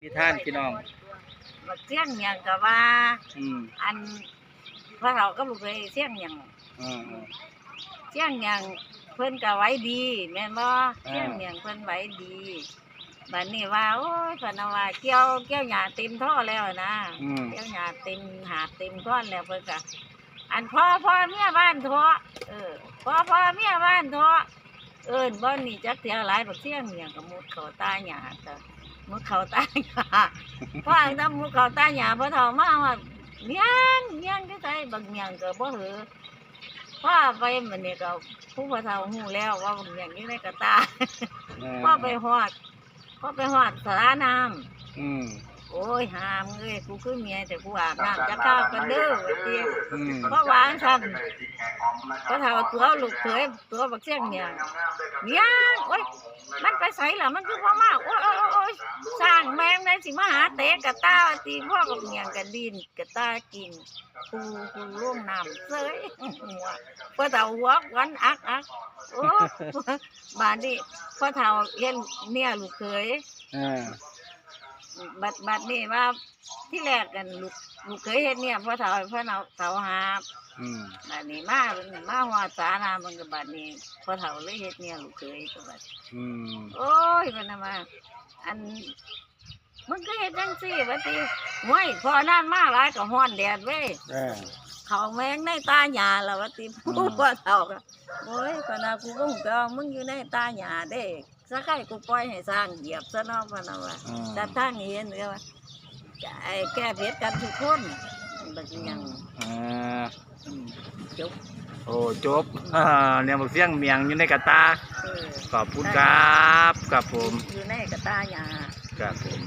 มีท่านพี่น้องบักเสียงหยังก็ว่า อืมอันพระเราก็ลูกเคยเสียงหยังอืมอืมเสียงหยังเพิ่นก็ไว้ดี แม่นบ่อ่าเสียงหยังเพิ่นไว้ดีบัดนี้ว่าโอ้ยเพิ่นเอาว่าเกี่ยวเกี่ยวหญ้าเต็มท่อแล้วนะอืม เกี่ยวหญ้าเต็มหาเต็มท่อนแล้วเพิ่นก็อันพ่อพ่อเมียบ้านทอเออพ่อพ่อเมียบ้านทอเอิ้นบ่นี่จักเที่ยวหลายบักเสียงหยังก็มุดเข้าตาหญ้าก็ มุดเข้าตาหญ้าพ่ออันนั้นมุดเข้าตาหญ้าพ่อเฒ่ามาว่าเมียงเมียงที่ไสบักเมียงก็บ่เหอพ่อไปมันนี่ก็ผู้พ่อเฒ่าฮู้แล้วว่าบักเมียงอยู่ในกระตาพ่อไปฮอดพ่อไปฮอดสระน้ำอืมโอ้ยหามเอ้ยกูคือเมียแต่กูอาบน้ำจะข้าวกันเด้อว่าติอืมเพราะวาจั่งซ้ำก็เท่าตัวลูกเขยตัวบักเสียงเนี่ยเนี่ยโอ้ยมันไปใส่ล่ะมันคือพ่อมาโอ้ยโอ้ยโอ้ยโอ้ย สร้างแมงได้สิมาหาเตะกะตาว่าตีพ่อกับเมียงกันดินกะตากินกูกูล่วงน้ำเสยหัวพ่อเฒ่าหัววันอักอักโอ้บานนี้พ่อเฒ่าเห็นเนี่ยลูกเขยอ่าบัดบัดนี่ว่าที่แรกกันลูกลูกเคยเห็นเนี่ยพ่อเฒ่าพ่อเฒ่าเฒ่าหาบอืมบัดนี้มามาหัวสานามันก็บัดนี้พ่อเฒ่าเลยเฮ็ดเนี่ยลูกเคยก็บัดอืมโอ้ ยมันน่ะมาอันมันก็เฮ็ดจังซี่บัดนี้ห้วยพอนั่นมาหลายก็ฮ้อนแดดเว้ยอ่าเขาแมงในตาหญ้าแล้วบัดนี้ผู้พ่อเฒ่าก็โอ้ยปานนากูก็หูก็ว่ามึงอยู่ในตาหญ้าเด้สักไข่กูปล่อยให้สร้างเหยียบซะเนาะพะนะว่า อืมแต่ทางนี้เห็นก็ว่าไอ้แก้เพชรกันทุกคนบักยังอ่าอืมจบ โอ้จบอ่าเนี่ยบอกเสียงเมียงอยู่ในกระตา เออขอบคุณครับครับผม อยู่ในกระตาหยา ครับผม